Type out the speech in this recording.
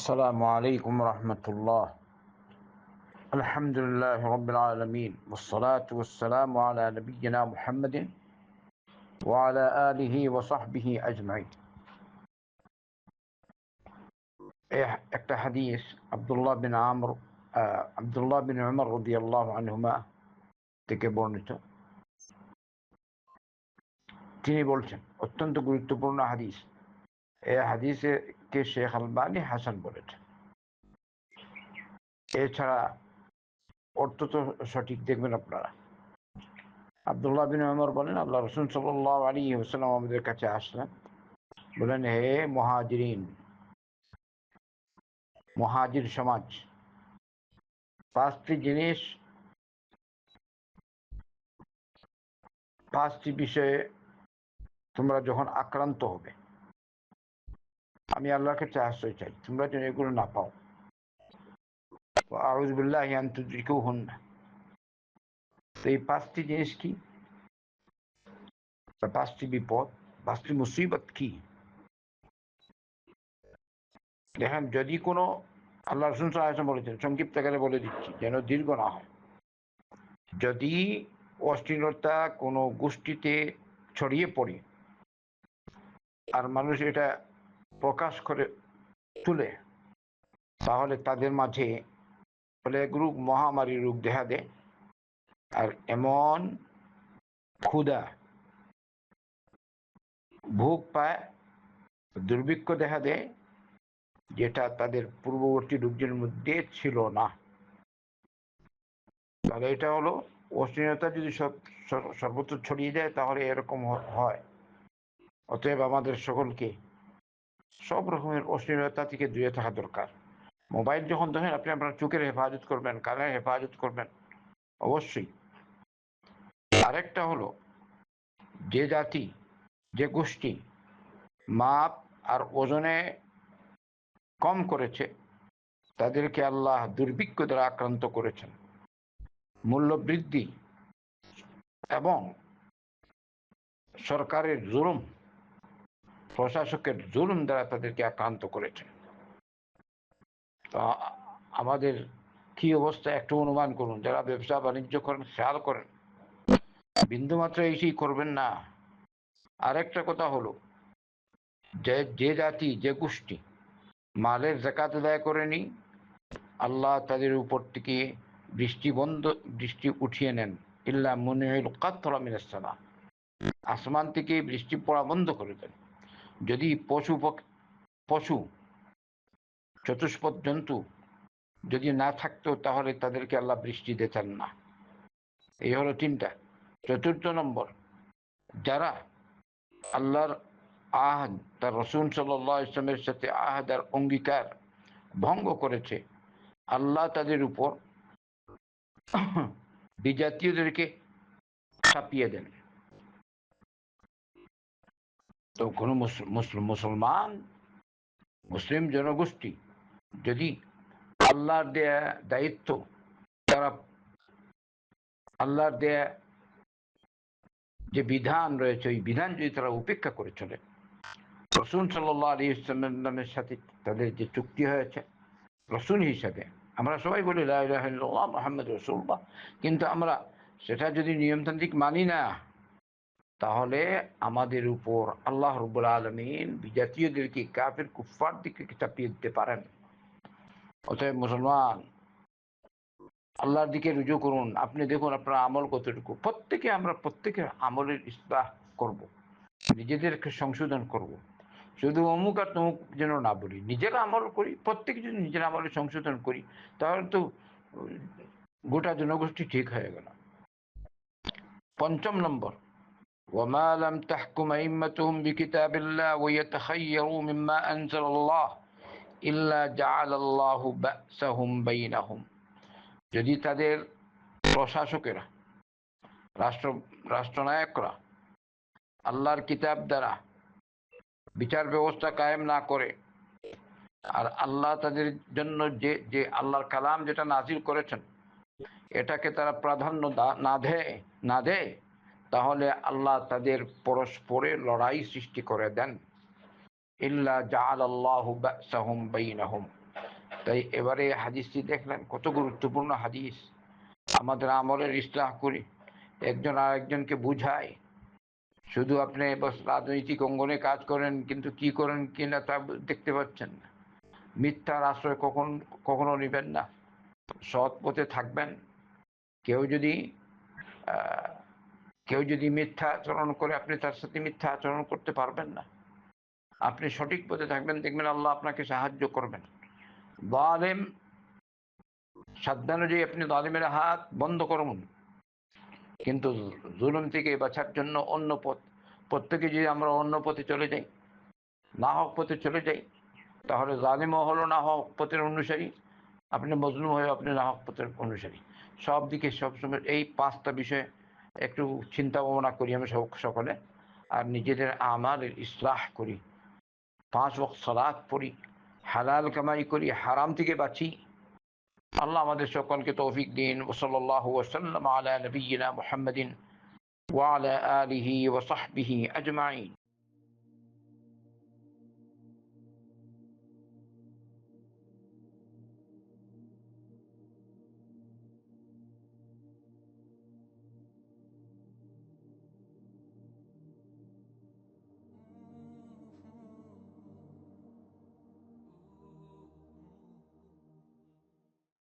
السلام عليكم ورحمة الله الحمد لله رب العالمين والصلاة والسلام على نبينا محمد وعلى آله وصحبه أجمعين إيه، একটা হাদিস আব্দুল্লাহ বিন আমর আহ, আব্দুল্লাহ বিন উমর রদিয়াল্লাহ আনহুমা থেকে বর্ণিত তিনি বলছেন অত্যন্ত গুরুত্বপূর্ণ হাদিস এই হাদিসে কে শেখ আলবানি হাসান বলেছেন এছাড়া অর্থ তো সঠিক দেখবেন আপনারা। আবদুল্লাহ বিন ওমর বলেন, আল্লাহ রসুন সাল্লাহ আলী হোসালাম আমাদের কাছে আসলেন। বলেন, হে মহাজিরিন, মহাজির সমাজ, পাঁচটি জিনিস, পাঁচটি বিষয়ে তোমরা যখন আক্রান্ত হবে আমি আল্লাহর কাছে আশ্রয় চাই। তোমরা যেন এগুলো না পাও। হন না তো এই পাঁচটি জিনিস কি? পাঁচটি বিপদ, পাঁচটি মুসিবত কি? দেখেন, যদি কোনো আল্লাহ রসুন সাহায্য বলেছেন, সংক্ষিপ্ত আকারে বলে দিচ্ছি, যেন দীর্ঘ না হয়। যদি অশ্লীলতা কোনো গোষ্ঠীতে ছড়িয়ে পড়ে, আর মানুষ এটা প্রকাশ করে তুলে, তাহলে তাদের মাঝে প্লেগ রোগ, মহামারী রোগ দেখা দেয়। আর এমন ক্ষুধা ভোগ পায়, দুর্ভিক্ষ দেখা দেয়, যেটা তাদের পূর্ববর্তী রোগের মধ্যে ছিল না। তাহলে এটা হলো অশ্লীলতা যদি সব- সর্বত্র ছড়িয়ে যায় তাহলে এরকম হয়। অতএব আমাদের সকলকে সব রকমের অশ্লীলতা থেকে দূরে থাকা দরকার। মোবাইল যখন দেখেন, আপনি আপনার চোখের হেফাজত করবেন, কানের হেফাজত করবেন, অবশ্যই। আরেকটা হলো, যে জাতি, যে গোষ্ঠী মাপ আর ওজনে কম করেছে, তাদেরকে আল্লাহ দুর্ভিক্ষ দ্বারা আক্রান্ত করেছেন। মূল্য বৃদ্ধি এবং সরকারের জুলুম প্রশাসকের জুলুম দ্বারা তাদেরকে আক্রান্ত করেছে। আমাদের কি অবস্থা একটু অনুমান করুন। যারা ব্যবসা বাণিজ্য করেন, খেয়াল করেন। বিন্দুমাত্র এসেই করবেন না। আরেকটা কথা হলো, যে যে জাতি, যে গোষ্ঠী মালের জাকাত আদায় করেনি, আল্লাহ তাদের উপর থেকে বৃষ্টি বন্ধ বৃষ্টি উঠিয়ে নেন। ইল্লা মনে হইল কাতরা মিনাসামা আসমান থেকে বৃষ্টি পড়া বন্ধ করে দেন। যদি পশু পশু চতুষ্পদ জন্তু যদি না থাকতো তাহলে তাদেরকে আল্লাহ বৃষ্টি দিতেন না। এই হলো তিনটা। চতুর্থ নম্বর, যারা আল্লাহর আহাদ তার রসুন সাল্লাহ ইসলামের সাথে আহাদ আর অঙ্গীকার ভঙ্গ করেছে, আল্লাহ তাদের উপর বিজাতীয়দেরকে ছাপিয়ে দেন। তো কোনো মুসলমান, মুসলিম জনগোষ্ঠী যদি আল্লাহর দেয়া দায়িত্ব তারা, আল্লাহর দেয়া যে বিধান রয়েছে, ওই বিধান যদি তারা উপেক্ষা করে চলে রসুন সাল্লাহ আলী ইসলামের সাথে তাদের যে চুক্তি হয়েছে রসুন হিসাবে, আমরা সবাই বলি মোহাম্মদ রসুল্লাহ কিন্তু আমরা সেটা যদি নিয়মতান্ত্রিক মানি না তাহলে আমাদের উপর আল্লাহ রব্বুল আলমিন বিজাতীয়দেরকে কাফের কুফার দিকে চাপিয়ে দিতে পারেন অতএব মুসলমান, আল্লাহর দিকে রুজু করুন আপনি দেখুন আপনার আমল কতটুকু প্রত্যেকে আমরা প্রত্যেকের আমলের ইস্তাহ করব। নিজেদেরকে সংশোধন করব। শুধু অমুক আর তমুক যেন না বলি, নিজের আমল করি, প্রত্যেকে যদি নিজের আমলে সংশোধন করি, তাহলে তো গোটা জনগোষ্ঠী ঠিক হয়ে গেল পঞ্চম নম্বর وما لم تحكم أئمتهم بكتاب الله ويتخيروا مما أنزل الله إلا جعل الله بأسهم بينهم যদি তাদের প্রশাসকেরা রাষ্ট্র রাষ্ট্রনায়করা আল্লাহর কিতাব দ্বারা বিচার ব্যবস্থা কায়েম না করে আর আল্লাহ তাদের জন্য যে যে আল্লাহর কালাম যেটা নাজিল করেছেন এটাকে তারা প্রাধান্য দা- না দেয় না দেয় তাহলে আল্লাহ তাদের পরস্পরে লড়াই সৃষ্টি করে দেন। ইল্লা তাই এবারে হাদিসটি দেখলেন, কত গুরুত্বপূর্ণ হাদিস। আমাদের আমলের ইসলাহ করি, একজন আরেকজনকে বুঝায় শুধু আপনি রাজনৈতিক অঙ্গনে কাজ করেন, কিন্তু কি করেন কি না তা দেখতে পাচ্ছেন না। মিথ্যার আশ্রয় কখন, কখনো নেবেন না। সৎ পথে থাকবেন। কেউ যদি কেউ যদি মিথ্যা আচরণ করে, আপনি তার সাথে মিথ্যা আচরণ করতে পারবেন না। আপনি সঠিক পথে থাকবেন, দেখবেন আল্লাহ আপনাকে সাহায্য করবেন। জালেম সাধ্যানুযায়ী আপনি জালিমের হাত বন্ধ করুন। কিন্তু জুলুম থেকে বাঁচার জন্য অন্য পথ, প্রত্যেকে যদি আমরা অন্য পথে চলে যাই, না হক পথে চলে যাই, তাহলে জালিমও হলো না হক পথের অনুসারী। আপনি মজলুম হয়ে আপনি না হক পথের অনুসারী। সব দিকে সবসময় এই পাঁচটা বিষয়ে একটু চিন্তা ভাবনা করি আমি সকলে। আর নিজেদের আমার ইসলাহ করি। পাঁচ বক সালাদ পড়ি, হালাল কামাই করি, হারাম থেকে বাঁচি। আল্লাহ আমাদের সকলকে তৌফিক দিন। ওসল্লাহ ওসাল্লাম আলা নবীনা মোহাম্মদিন ওয়ালা আলিহি ওসাহবিহি আজমাইন।